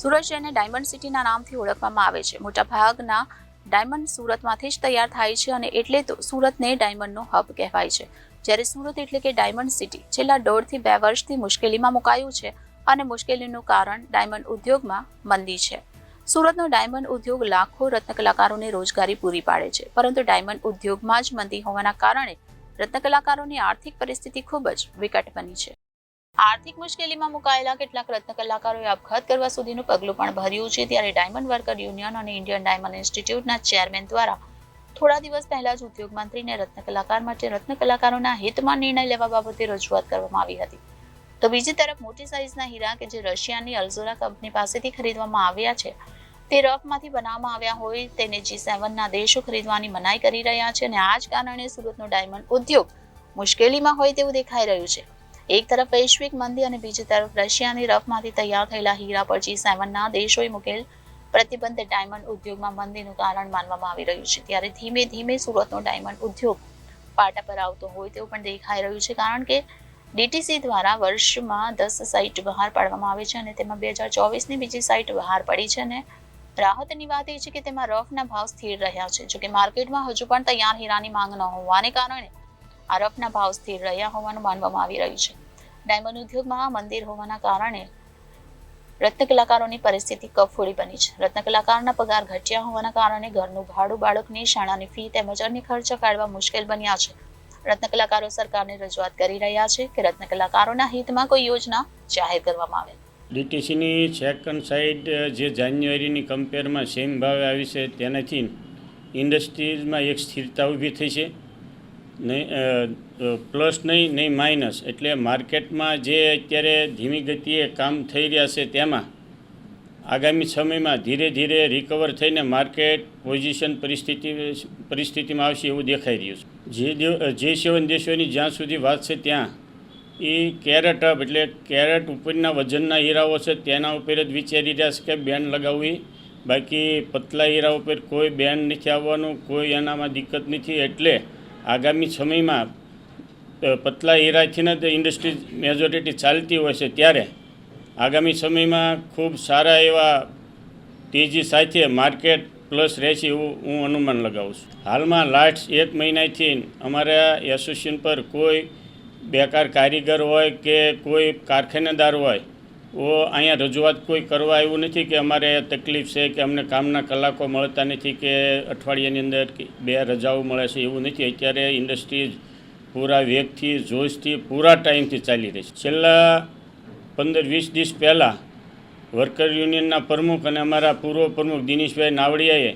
સુરત શહેરને ડાયમંડ સિટીના નામથી ઓળખવામાં આવે છે. મોટાભાગના ડાયમંડ સુરતમાંથી જ તૈયાર થાય છે અને એટલે તો સુરતને ડાયમંડનો હબ કહેવાય છે. જ્યારે સુરત એટલે કે ડાયમંડ સિટી છેલ્લા દોઢથી બે વર્ષથી મુશ્કેલીમાં મુકાયું છે અને મુશ્કેલીનું કારણ ડાયમંડ ઉદ્યોગમાં મંદી છે. સુરતનો ડાયમંડ ઉદ્યોગ લાખો રત્નકલાકારોને રોજગારી પૂરી પાડે છે, પરંતુ ડાયમંડ ઉદ્યોગમાં જ મંદી હોવાના કારણે રત્નકલાકારોની આર્થિક પરિસ્થિતિ ખૂબ જ વિકટ બની છે. આર્થિક મુશ્કેલીમાં મુકાયેલા કેટલાક રત્ન કલાકારોએ આપઘાત કરવા સુધીનું પગલું પણ ભર્યું છે. ત્યારે ડાયમંડ વર્કર યુનિયન અને ઇન્ડિયન ડાયમંડ ઇન્સ્ટિટ્યૂટના ચેરમેન દ્વારા થોડા દિવસ પહેલા જ ઉદ્યોગ મંત્રીને રત્ન કલાકાર માટે રત્ન કલાકારોના હિતમાં નિર્ણય લેવા બાબતે રજૂઆત કરવામાં આવી હતી. તો બીજી તરફ મોટી સાઇઝના હીરા કે જે રશિયાની અલ્ઝોરા કંપની પાસેથી ખરીદવામાં આવ્યા છે, તે રફમાંથી બનાવવામાં આવ્યા હોય તેને જી સેવનના દેશો ખરીદવાની મનાઈ કરી રહ્યા છે અને આ જ કારણે સુરતનો ડાયમંડ ઉદ્યોગ મુશ્કેલીમાં હોય તેવું દેખાઈ રહ્યું છે. એક તરફ વૈશ્વિક મંદી અને બીજી તરફ રશિયાની રફમાંથી તૈયાર થયેલા હીરા પર જી સેવનના દેશોએ મૂકેલ પ્રતિબંધ ડાયમંડ ઉદ્યોગમાં મંદીનું કારણ માનવામાં આવી રહ્યું છે. ત્યારે ધીમે ધીમે સુરતનો ડાયમંડ ઉદ્યોગ પાટા પર આવતો હોય તેવું પણ દેખાઈ રહ્યું છે, કારણ કે ડીટીસી દ્વારા વર્ષમાં દસ સાઇટ બહાર પાડવામાં આવે છે અને તેમાં બે હજાર ચોવીસની બીજી સાઇટ બહાર પડી છે અને રાહતની વાત એ છે કે તેમાં રફના ભાવ સ્થિર રહ્યા છે. જોકે માર્કેટમાં હજુ પણ તૈયાર હીરાની માંગ ન હોવાને કારણે આ રફના ભાવ સ્થિર રહ્યા હોવાનું માનવામાં આવી રહ્યું છે. ડાયમંડ ઉદ્યોગમાં મંદિર હોવાના કારણે રત્ન કલાકારોની પરિસ્થિતિ કફોડી બની છે. રત્ન કલાકારના પગાર ઘટ્યા હોવાના કારણે ઘરનું ભાડું, બાળકની શાળાની ફી તેમજ અન્ય ખર્ચ કાઢવા મુશ્કેલ બન્યા છે. રત્ન કલાકારો સરકારને રજૂઆત કરી રહ્યા છે કે રત્ન કલાકારોના હિતમાં કોઈ યોજના જાહેર કરવામાં આવે. ડીટીસીની સેકન્ડ સાઈડ જે જાન્યુઆરીની કમ્પેરમાં સેમ ભાવે આવી છે તેનાથી ઇન્ડસ્ટ્રીઝમાં એક સ્થિરતા ઊભી થઈ છે. નહીં પ્લસ નહીં નહીં માઇનસ. એટલે માર્કેટમાં જે અત્યારે ધીમી ગતિએ કામ થઈ રહ્યા છે તેમાં, આગામી સમયમાં ધીરે ધીરે રિકવર થઈને માર્કેટ પોઝિશન પરિસ્થિતિ, પરિસ્થિતિમાં આવશે એવું દેખાઈ રહ્યું છે. જે જે સેવન દેશોની જ્યાં સુધી વાત છે ત્યાં, એ કેરેટ અપ એટલે કેરેટ ઉપરના વજનના હીરાઓ છે તેના ઉપર જ વિચારી રહ્યા છે કે બેન લગાવવી. બાકી પતલા હીરા ઉપર કોઈ બેન નથી આવવાનું, કોઈ એનામાં દિક્કત નથી. એટલે આગામી સમયમાં પતલા એરાથીને જ ઇન્ડસ્ટ્રીઝ મેજોરિટી ચાલતી હોય છે ત્યારે. આગામી સમયમાં ખૂબ સારા એવા તેજી સાથે માર્કેટ પ્લસ રહેશે એવું હું અનુમાન લગાવું છું. હાલમાં લાસ્ટ એક મહિનાથી અમારા એસોસિએશન પર કોઈ બેકાર કારીગર હોય કે કોઈ કારખાનેદાર હોય અહીંયા રજૂઆત કોઈ કરવા એવું નથી કે અમારે તકલીફ છે કે અમને કામના કલાકો મળતા નથી કે અઠવાડિયાની અંદર બે રજાઓ મળે છે એવું નથી. અત્યારે ઇન્ડસ્ટ્રીઝ પૂરા વેગથી, જોશથી, પૂરા ટાઈમથી ચાલી રહી છે. છેલ્લા પંદર, વીસ દિવસ પહેલાં વર્કર યુનિયનના પ્રમુખ અને અમારા પૂર્વ પ્રમુખ દિનેશભાઈ નાવડિયાએ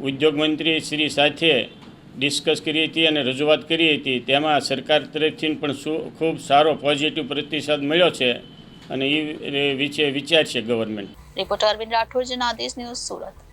ઉદ્યોગ મંત્રી શ્રી સાથે ડિસ્કસ કરી હતી અને રજૂઆત કરી હતી. તેમાં સરકાર તરફથી પણ ખૂબ સારો પોઝિટિવ પ્રતિસાદ મળ્યો છે. અને એ વિચાર છે government reporter Arvind Rathod Janadesh news Surat